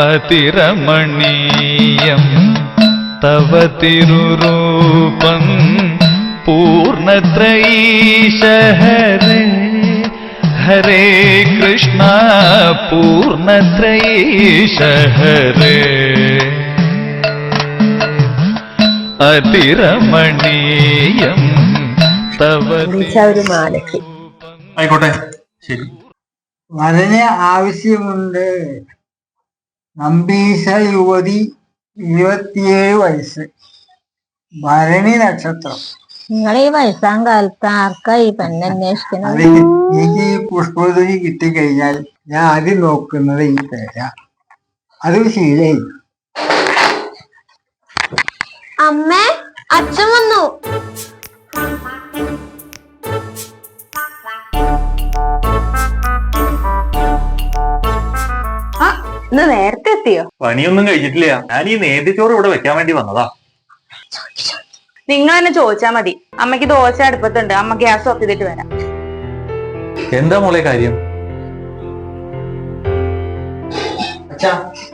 അതിരമണീയം തവ തിരുരൂപം പൂർണത്രയീശ ഹരേ കൃഷ്ണ പൂർണത്രയീശഹരേ അതിരമണീയം തവ ആയിക്കോട്ടെ ശരി. വരന് ആവശ്യമുണ്ട്. നമ്പീശ യുവതി ഇരുപത്തിയേഴ് വയസ്സ്. ഭരണി നക്ഷത്രം. നിങ്ങൾ ഈ വയസ്സാം കാലത്ത് ആർക്കാ ഈ പെണ്ണന്വേഷിക്കുന്നത് അത് എനിക്ക് ഈ പുഷ്പതുരി കിട്ടിക്കഴിഞ്ഞാൽ ഞാൻ ആദ്യം നോക്കുന്നത് ഈ പേര. അത് ശീലയി അമ്മേ അച്ഛൻ വന്നു. ഇന്ന് നേരത്തെ എത്തിയോ പണിയൊന്നും കഴിച്ചിട്ടില്ല ഞാൻ ഈ നേതിച്ചോറ് ഇവിടെ വെക്കാൻ വേണ്ടി വന്നതാ. നിങ്ങൾ തന്നെ ചോദിച്ചാ മതി. അമ്മയ്ക്ക് ദോശ അടുപ്പത്തുണ്ട്. അമ്മ ഗ്യാസ് ഓഫ് ചെയ്തിട്ട് വരാം. എന്താ മോളെ കാര്യം?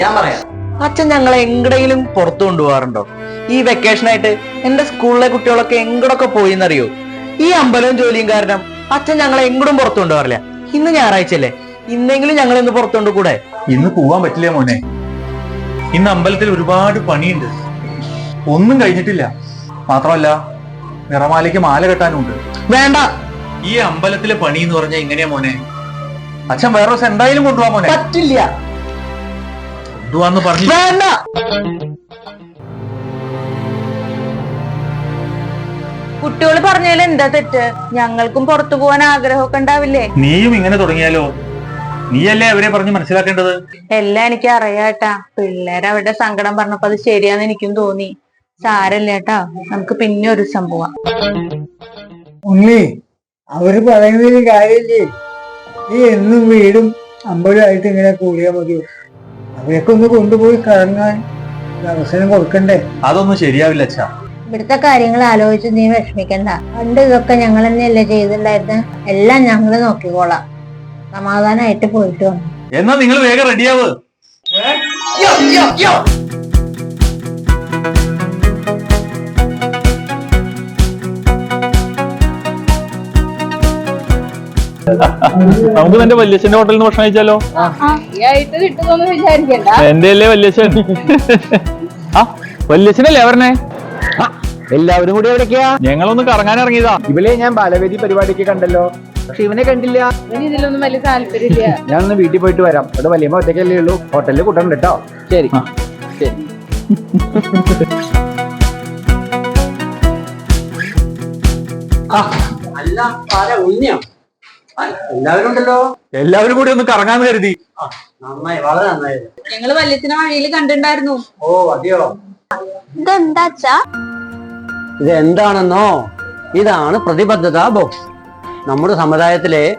ഞാൻ പറയാം. അച്ഛൻ ഞങ്ങളെ എങ്ങടെങ്കിലും പുറത്തു കൊണ്ടുപോകാറുണ്ടോ? ഈ വെക്കേഷൻ ആയിട്ട് എന്റെ സ്കൂളിലെ കുട്ടികളൊക്കെ എങ്ങടൊക്കെ പോയി എന്നറിയോ ഈ അമ്പലവും ജോലിയും കാരണം അച്ഛൻ ഞങ്ങളെ എങ്ങടും പുറത്തു കൊണ്ടുപോകാറില്ല. ഇന്ന് ഞായറാഴ്ച അല്ലേ ഇന്നെങ്കിലും ഞങ്ങൾ ഇന്ന് പുറത്തു കൊണ്ടുകൂടെ ഇന്ന് പോവാൻ പറ്റില്ല മോനെ? ഇന്ന് അമ്പലത്തിൽ ഒരുപാട് പണിയുണ്ട്. ഒന്നും കഴിഞ്ഞിട്ടില്ല. മാത്രമല്ല നിറമാലയ്ക്ക് മാല കെട്ടാനുണ്ട്. വേണ്ട. ഈ അമ്പലത്തിലെ പണി എന്ന് പറഞ്ഞാൽ ഇങ്ങനെയാ മോനെ. അച്ഛൻ വേറെ ദിവസം എന്തായാലും കൊണ്ടുപോവാ മോനെ. പറ്റില്ല. കൊണ്ടുപോവാന്ന് പറഞ്ഞു. വേണ്ട. കുട്ടികൾ പറഞ്ഞാൽ എന്താ തെറ്റ്? ഞങ്ങൾക്കും പുറത്തു പോകാൻ ആഗ്രഹമൊക്കെ ഉണ്ടാവില്ലേ? നീയും ഇങ്ങനെ തുടങ്ങിയാലോ? നീയല്ലേ അവരെ പറഞ്ഞ് മനസ്സിലാക്കേണ്ടത്? എല്ലാം എനിക്ക് അറിയാട്ടാ. പിള്ളേർ അവരുടെ സങ്കടം പറഞ്ഞപ്പോ അത് ശരിയാന്ന് എനിക്കും തോന്നി. സാരല്ലേട്ടാ നമുക്ക് പിന്നെ ഒരു സംഭവം. ഉണ്ണി അവർ പറയുന്നതിന് കാര്യമില്ലേ നീ എന്നും വീടും അമ്പലമായിട്ട് ഇങ്ങനെ കൂടിയാൽ മതിയോ അവരൊക്കെ ഒന്ന് കൊണ്ടുപോയി കറങ്ങാൻ ഒരു അവസരം കൊടുക്കണ്ടേ? അതൊന്നും ശരിയാവില്ല അച്ഛാ. ഇവിടുത്തെ കാര്യങ്ങൾ ആലോചിച്ച് നീ വിഷമിക്കണ്ട. പണ്ട് ഇതൊക്കെ ഞങ്ങൾ തന്നെയല്ലേ ചെയ്തിട്ടുണ്ടായിരുന്നത് എല്ലാം ഞങ്ങൾ നോക്കിക്കോളാം. സമാധാനമായിട്ട് പോയിട്ട് വന്നു. എന്നാ നിങ്ങൾ വേഗം റെഡിയാവ്. നമുക്ക് നിന്റെ വല്യച്ഛന്റെ ഹോട്ടലിൽ നിന്ന് ഭക്ഷണം കഴിച്ചാലോ? എന്റെ അല്ലേ വല്യച്ഛൻ? ആ വല്യച്ഛനല്ലേ അവരനെ? എല്ലാവരും കൂടി എവിടേക്കാ? ഞങ്ങളൊന്ന് കറങ്ങാൻ ഇറങ്ങിയതാ. ഇവലെ ഞാൻ ബാലവേദി പരിപാടിക്ക് കണ്ടല്ലോ. പക്ഷെ ഇവനെ കണ്ടില്ല. ഇതിലൊന്നും വലിയ താല്പര്യമില്ല. ഞാൻ ഒന്ന് വീട്ടിൽ പോയിട്ട് വരാം. ഇവിടെ വലിയ ഒറ്റയ്ക്കല്ലേ ഉള്ളൂ. ഹോട്ടലിൽ കൂട്ടണം കേട്ടോ ശരി. ശരി. അല്ല ആരാ ഉണ്ണിയോ? എല്ലാവരും ഉണ്ടല്ലോ. എല്ലാവരും കൂടി ഒന്ന് കറങ്ങാന്ന് കരുതി. നന്നായി. വളരെ നന്നായി. ഞങ്ങൾ വല്യച്ഛനെ വഴിയിൽ കണ്ടിണ്ടായിരുന്നു ഓ അതെയോ? ഇതെന്താ ഇതെന്താണെന്നോ? ഇത് എന്താണെന്നോ ഇതാണ് പ്രതിബദ്ധത ബോക്സ്. നമ്മുടെ സമുദായത്തിലെ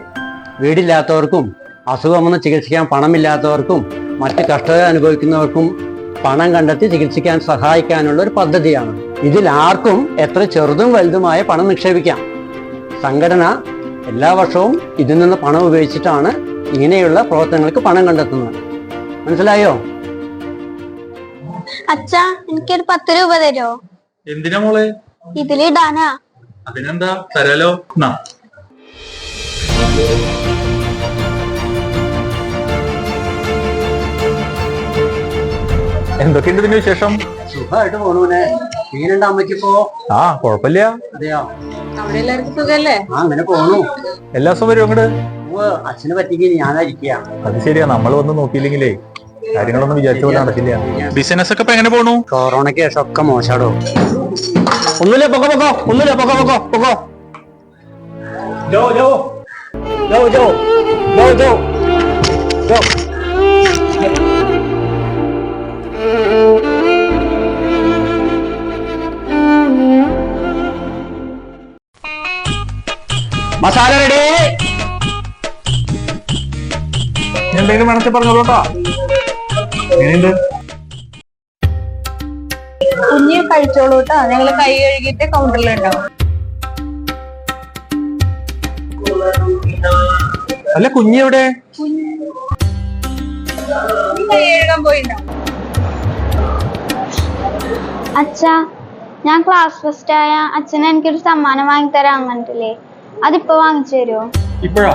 വീടില്ലാത്തവർക്കും അസുഖം വന്ന് ചികിത്സിക്കാൻ പണമില്ലാത്തവർക്കും മറ്റ് കഷ്ടത അനുഭവിക്കുന്നവർക്കും പണം കണ്ടെത്തി ചികിത്സിക്കാൻ സഹായിക്കാനുള്ള ഒരു പദ്ധതിയാണ്. ഇതിൽ ആർക്കും എത്ര ചെറുതും വലുതുമായ പണം നിക്ഷേപിക്കാം. സംഘടന എല്ലാ വർഷവും ഇതിൽ നിന്ന് പണം ഉപയോഗിച്ചിട്ടാണ് ഇങ്ങനെയുള്ള പ്രവർത്തനങ്ങൾക്ക് പണം കണ്ടെത്തുന്നത്. മനസ്സിലായോ? അച്ഛാ എനിക്കൊരു പത്ത് രൂപ തരോ എന്തിനാ മോളെ? ഇതിലിടാനാ. അതിനെന്താ? തരാലോ. എന്തൊക്കെയുണ്ട് ഇതിന്റെ വിശേഷം? സുഖമായിട്ട് പോണൂനെ എങ്ങനെയുണ്ട് അമ്മയ്ക്കിപ്പോ. ആ കൊഴപ്പില്ല. അതെയോ? ആ അങ്ങനെ പോണു. എല്ലാ സൗകര്യവും അങ്ങട്? ഉവ്വ്, അച്ഛന് പറ്റിയെങ്കിൽ ഞാനായിരിക്കുക അത് ശരിയാ നമ്മൾ വന്ന് നോക്കിയില്ലെങ്കിലേ കാര്യങ്ങളൊന്നും വിചാരിച്ച പോലെ നടക്കില്ല. ബിസിനസ് ഒക്കെ എങ്ങനെ പോണു? കൊറോണയ്ക്ക് ശേഷം ഒക്കെ മോശാടോ. ഒന്നുമില്ല പൊക്കോ പൊക്കോ. ഒന്നുമില്ല പൊക്കോ പൊക്കോ പൊക്കോ. ജോ ജോ. ജോ ജോ ജോ ജോ ജോ മസാല റെഡി എന്തെങ്കിലും വേണമെങ്കിൽ പറഞ്ഞോളൂട്ടോ എങ്ങനെയുണ്ട്? കുഞ്ഞ് കഴിച്ചോളൂ കേട്ടോ. ഞങ്ങൾ കൈ കഴുകിയിട്ട് കൗണ്ടറിലുണ്ടാവും അല്ല കുഞ്ഞെവിടെ അച്ഛാ ഞാൻ ക്ലാസ് ഫസ്റ്റ് ആയ അച്ഛനെ എനിക്കൊരു സമ്മാനം വാങ്ങി തരാൻ കണ്ടില്ലേ അതിപ്പോ വാങ്ങിച്ചു തരുമോ ഇപ്പോഴാ?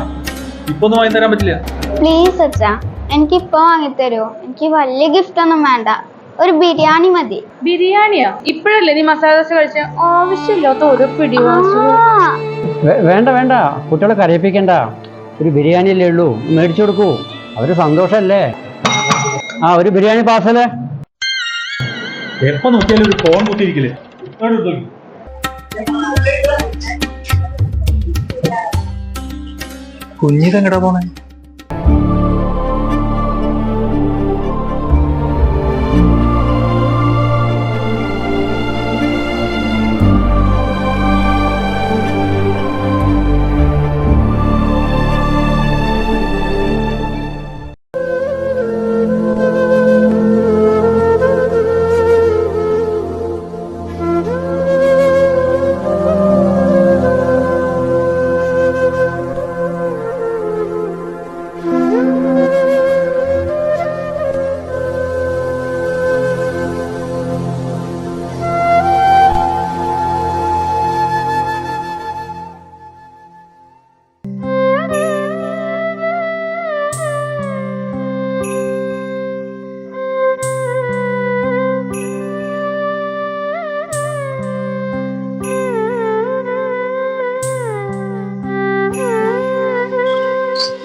ഇപ്പൊ ഒന്നും വാങ്ങി തരാൻ പറ്റില്ല. പ്ലീസ് അച്ഛാ എനിക്ക് ഇപ്പൊ വാങ്ങി തരുമോ എനിക്ക് വലിയ ഗിഫ്റ്റ് ഒന്നും വേണ്ട. ഒരു ബിരിയാണി മതി. ബിരിയാണിയാ? ഇപ്പോഴല്ലേ നീ മസാല ദോശ കഴിച്ച? ആവശ്യമില്ലാത്ത ഒരു പിടി വേണ്ട വേണ്ട. കുട്ടികളെ കരയിപ്പിക്കണ്ട. ഒരു ബിരിയാണിയല്ലേ ഉള്ളൂ? മേടിച്ചു കൊടുക്കൂ. അവർ സന്തോഷല്ലേ? ആ ഒരു ബിരിയാണി പാർസൽ. എപ്പോ നോക്കിയാലും ഒരു ഫോൺ കുത്തിയിരിക്കില്ലേ? കുഞ്ഞിതെങ്ങടാ പോണേ?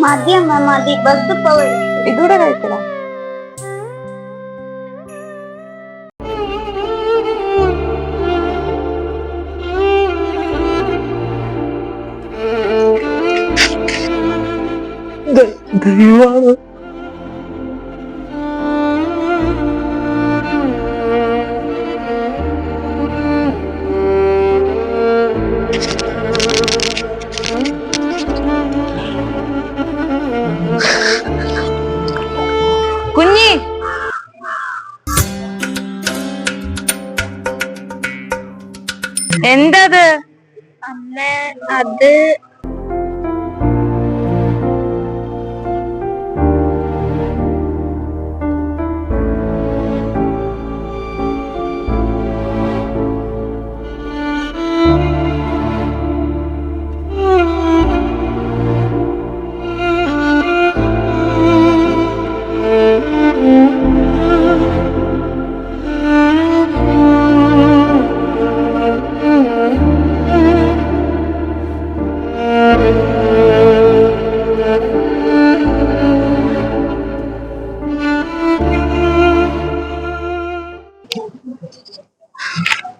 മതി മതി. ബസ് ഇപ്പൊ ഇതൂടെ കഴിക്കടാ കുഞ്ഞി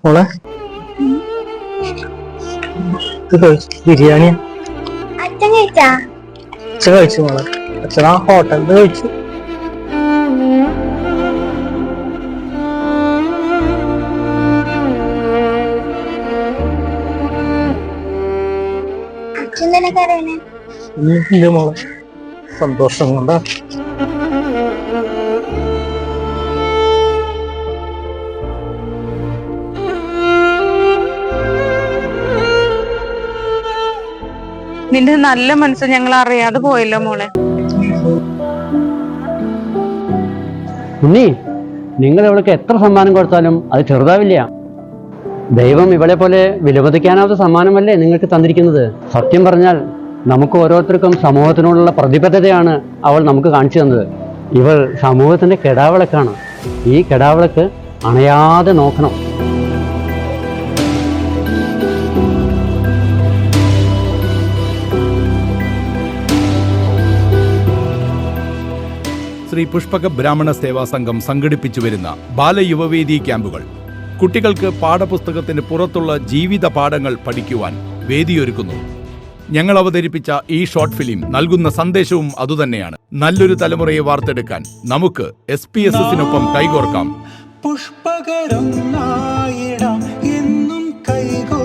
മോളെ? ഇത് കഴിച്ചു ബിരിയാണി അച്ഛൻ കഴിച്ചാ? അച്ഛൻ കഴിച്ചു മോളെ. അച്ഛൻ ആ ഹോട്ടലിൽ കഴിച്ചു. മോളെ. സന്തോഷം കൊണ്ടാ. നിന്റെ നല്ല മനസ്സ് ഞങ്ങൾ അറിയാതെ പോയല്ലോ മോളെ. ഉണ്ണി നിങ്ങൾ ഇവൾക്ക് എത്ര സമ്മാനം കൊടുത്താലും അത് ചെറുതാവില്ല. ദൈവം ഇവളെ പോലെ വിലമതിക്കാനാവാത്ത സമ്മാനമല്ലേ നിങ്ങൾക്ക് തന്നിരിക്കുന്നത്. സത്യം പറഞ്ഞാൽ നമുക്ക് ഓരോരുത്തർക്കും സമൂഹത്തിനോടുള്ള പ്രതിബദ്ധതയാണ് അവൾ നമുക്ക് കാണിച്ചു തന്നത്. ഇവൾ സമൂഹത്തിന്റെ കെടാവിളക്കാണ്. ഈ കെടാവിളക്ക് അണയാതെ നോക്കണം. ശ്രീ പുഷ്പക ബ്രാഹ്മണ സേവാ സംഘം സംഘടിപ്പിച്ചു വരുന്ന ബാലയുവവേദി ക്യാമ്പുകൾ. കുട്ടികൾക്ക് പാഠപുസ്തകത്തിന് പുറത്തുള്ള ജീവിത പാഠങ്ങൾ പഠിക്കുവാൻ വേദിയൊരുക്കുന്നു. ഞങ്ങൾ അവതരിപ്പിച്ച ഈ ഷോർട്ട് ഫിലിം നൽകുന്ന സന്ദേശവും അതുതന്നെയാണ്. നല്ലൊരു തലമുറയെ വാർത്തെടുക്കാൻ നമുക്ക് എസ് പി എസ് എസിനൊപ്പം കൈകോർക്കാം. പുഷ്പകരൊന്നായിടാം എന്നും കൈകോർത്തിടാം